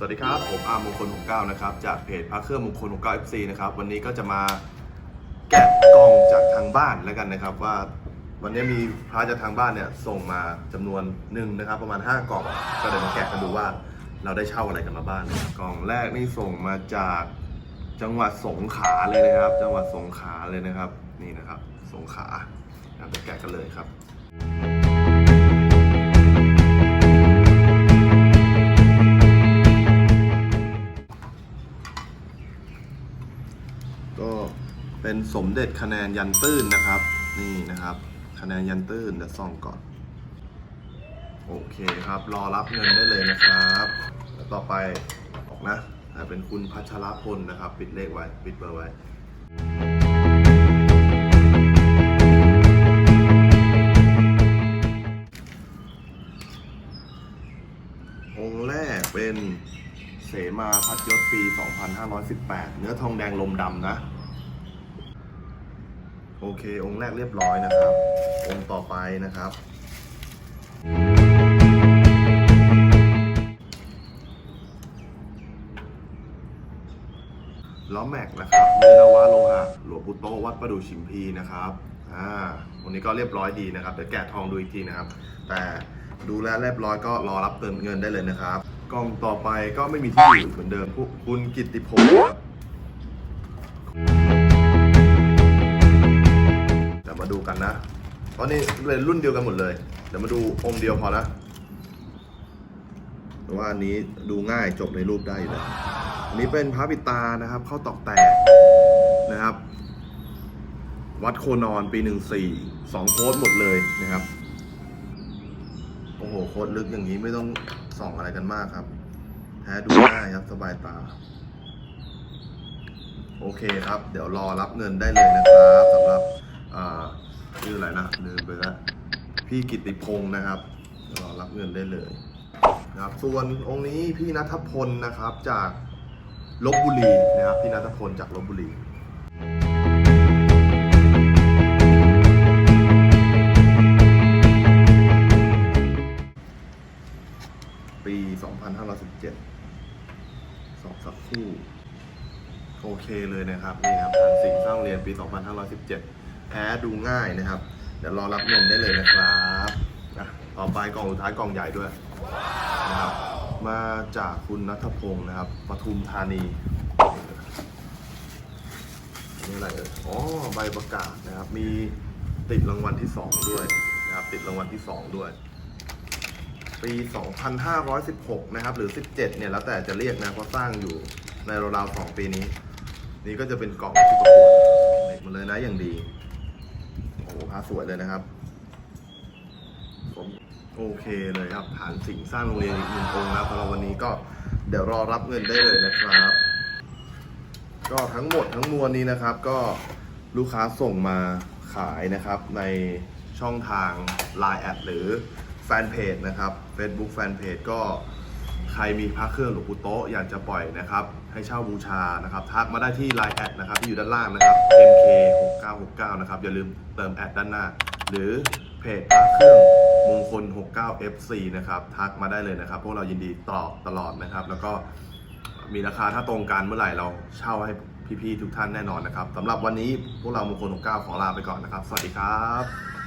สวัสดีครับ ผมอาร์มงคล69นะครับ จากเพจพระเครื่องมงคล69 FC นะครับ วันนี้ก็จะมาแกะกล่องจากทางบ้านแล้วกันนะครับ ว่าวันนี้มีพระจากทางบ้านเนี่ยส่งมาจำนวนหนึ่งนะครับ ประมาณ 5กล่องก็เดี๋ยวมาแกะกันดูว่าเราได้เช่าอะไรกันมาบ้างนกล่องแรกนี่ส่งมาจากจังหวัดสงขลาเลยนะครับ จังหวัดสงขลาเลยนะครับ นี่นะครับ สงขลาเดี๋ยวแกะกันเลยครับ สมเด็จคะแนนยันตื้นนะครับ นี่นะครับ คะแนนยันตื้นเดี๋ยวส่องก่อน โอเคครับ รอรับเงินได้เลยนะครับแล้วต่อไปออกนะเป็นคุณพัชรพลนะครับ ปิดเลขไว้ ปิดเบอร์ไว้องค์แรกเป็นเสมาพัดยศปี 2518 เนื้อทองแดงลมดำนะ โอเค องค์แรกเรียบร้อยนะครับ องค์ต่อไปนะครับ ล้อแม็กนะครับเนนาวาโลหะหลวงปู่โตวัดประดูชิมพีนะครับอ่าวันนี้ก็เรียบร้อยดีนะครับเดี๋ยวแกะทองดูอีกทีนะครับ แต่ดูแลเรียบร้อยก็รอรับเติมเงินได้เลยนะครับ กล่องต่อไปก็ไม่มีที่อยู่เหมือนเดิมพวกคุณกิตติพงศ์ ตอนนี้เป็นรุ่นเดียวกันหมดเลย เดี๋ยวมาดูองค์เดียวพอนะแต่ว่าอันนี้ดูง่ายจบในรูปได้อยู่แล้วอันนี้เป็นพระปิตานะครับ เข้าตอกแตกนะครับ วัดโคนอนปีหนึ่งสี่สองโค้ดหมดเลยนะครับ โอ้โหโค้ดลึกอย่างนี้ไม่ต้องส่องอะไรกันมากครับ แท้ดูง่ายครับสบายตาโอเคครับ เดี๋ยวรอรับเงินได้เลยนะครับสำหรับอ่า ชื่ออะไรนะลืมไปแล้วพี่กิติพงศ์นะครับรอรับเงินได้เลยนะครับ ส่วนองค์นี้พี่นัทพลนะครับจากลบบุรีนะครับพี่นัทพลจากลบบุรีปี 2517สองสักคู่ โอเคเลยนะครับ นี่ครับผ่านสิ่งสร้างเรียนปี 2517 แพ้ดูง่ายนะครับ เดี๋ยวรอรับเงินได้เลยนะครับอะต่อไปกล่องสุดท้ายกล่องใหญ่ด้วยนะครับมาจากคุณนัทพงศ์นะครับปทุมธานีนี่อะไรเอ่ยอ๋อใบประกาศนะครับ มีติดรางวัลที่ 2 ด้วยนะครับ ติดรางวัลที่ 2 ด้วย ปี 2516 นะครับ หรือ 17 เนี่ยแล้วแต่จะเรียกนะเพราะสร้างอยู่ในราวๆ2ปีนี้ นี่ก็จะเป็นกล่องที่ประกวดเหล็กมดเลยนะอย่างดี พาสวยเลยนะครับผมโอเคเลยครับฐานสิ่งสร้างโรงเรียนอีกหนึ่งองค์นะสำหรับวันนี้ก็เดี๋ยวรอรับเงินได้เลยนะครับ ก็ทั้งหมดทั้งมวลนี้นะครับ ก็ลูกค้าส่งมาขายนะครับในช่องทาง Line แอดหรือแฟนเพจนะครับ Facebook แฟนเพจก็ รมีพระเครื่องหลวงปู่โต๊ะอยากจะปล่อยนะครับ ให้เช่าบูชานะครับ ทักมาได้ที่ Line แอดนะครับที่อยู่ด้านล่างนะครับ MK 6969 นะครับอย่าลืมเติมแอดด้านหน้า หรือเพจพระเครื่องมงคล 69 FC นะครับทักมาได้เลยนะครับ พวกเรายินดีตอบตลอดนะครับ แล้วก็มีราคาถ้าตรงกันเมื่อไหร่เราเช่าให้พี่ๆทุกท่านแน่นอนนะครับสำหรับวันนี้พวกเรามงคล69ขอลาไปก่อนนะครับ สวัสดีครับ